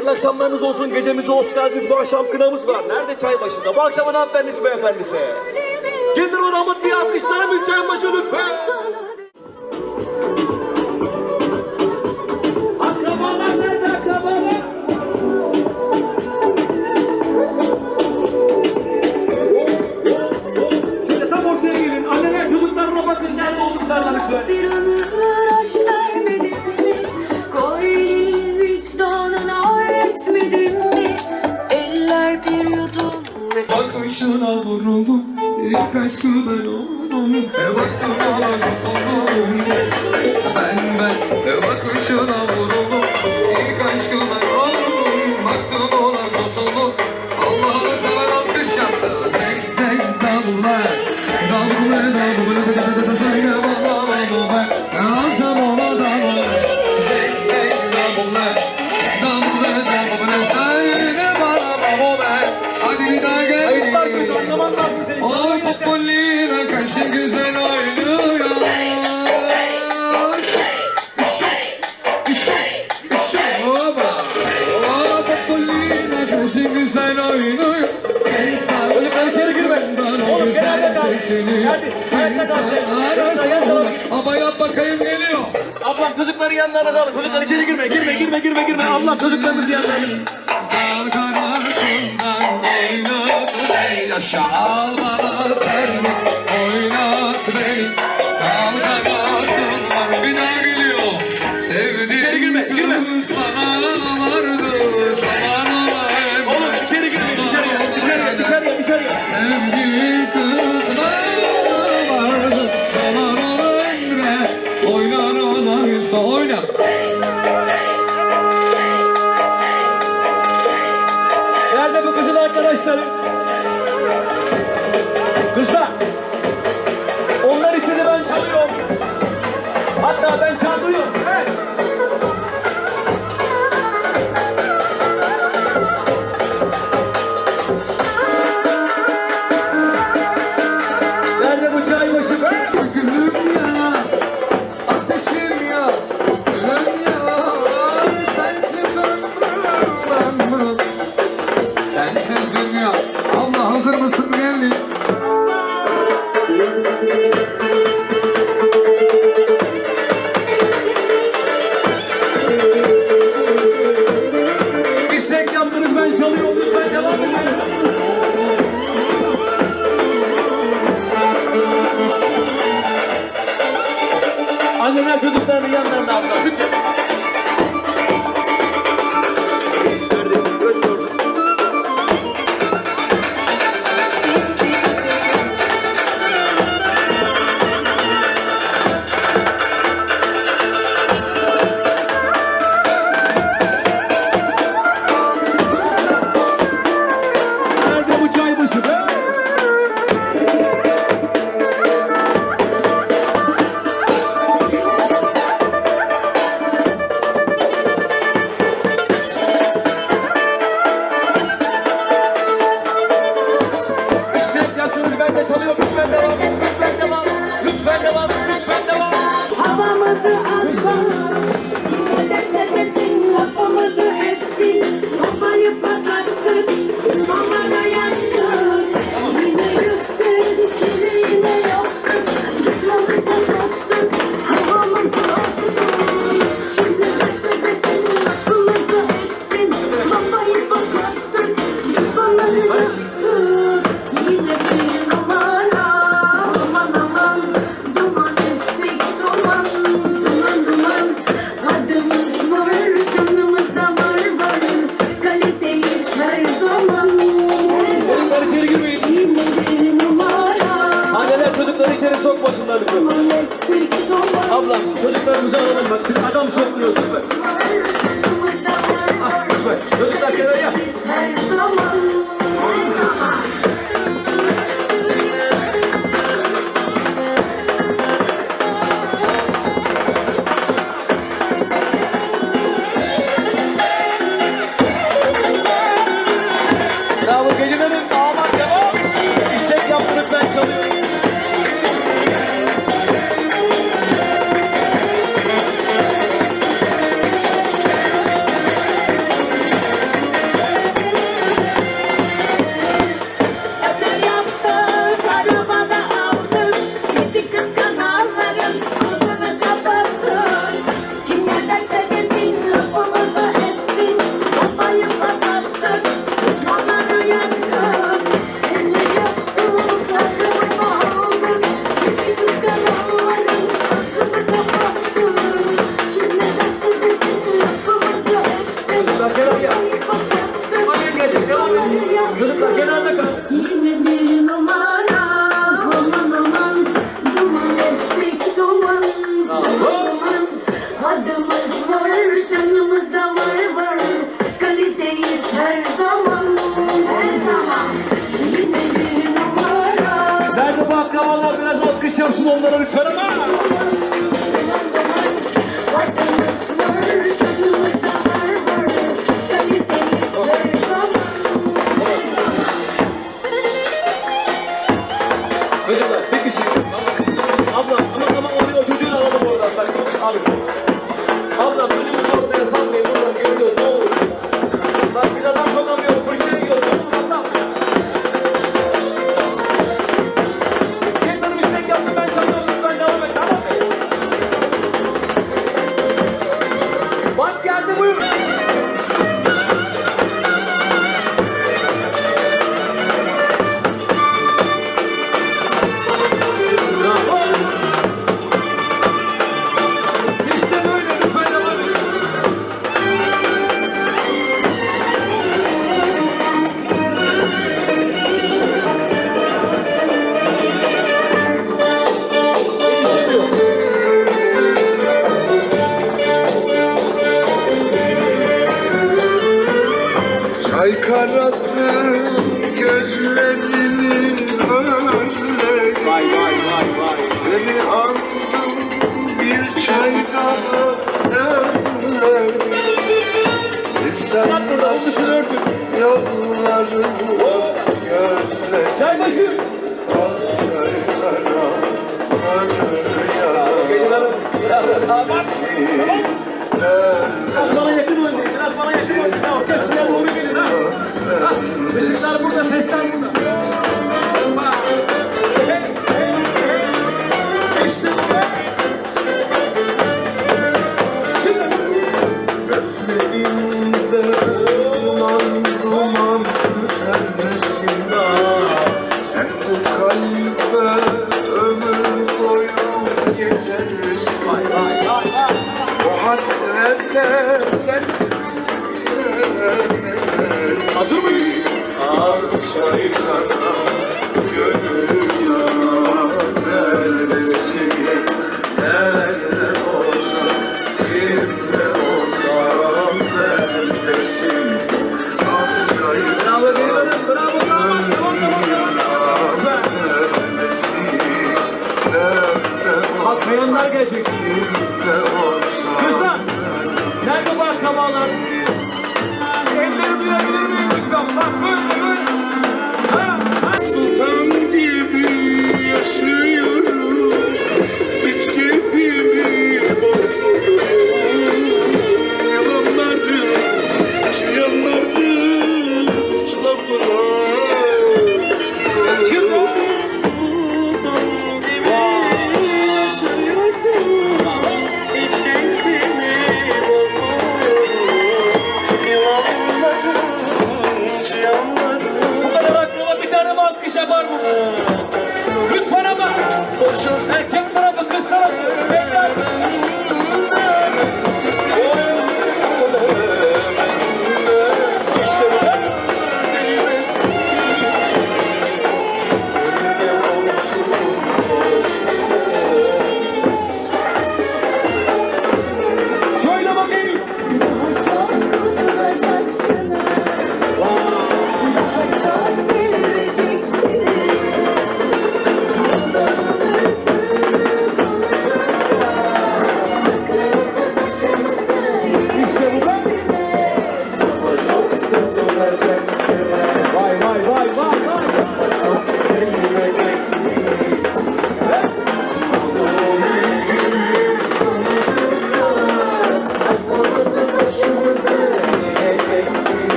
Hayırlı akşamlarınız olsun. Gecemize hoş geldiniz. Bu akşam kınamız var. Nerede çay başında? Bu akşamın hanımefendisi beyefendisi. Kendir ona bir alkışlar mı çay başı lütfen? tutuldum E baktığına tutuldum Ben ben e bakışına vurdum. seni arasın. Ama yap bakayım geliyor. Ablam çocukları yanlarına alın. Çocuklar içeri girme. Girme girme girme girme. Ablam çocuklarınızı yanlarına. Dal karasından oynadı. Yaşa almadı. up. Anneler çocuklarının yanlarında abla lütfen. Thank you. Çıkarsın onları karama. Abla, abla. Seni andım bir çayda E sen nasıl yollarımı gözledin Çaybaşı! Altaylara varır Biraz bana yakın oynayın, biraz bana yakın oynayın. Orkestraya doğru gelin ha. Işıklar burada ses Bayanlar gelecek şimdi. Kızlar, nerede bu akrabalar? Elleri duyabilir miyim lütfen? Bak böyle böyle.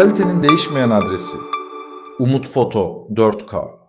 Kalitenin değişmeyen adresi. Umut Foto 4K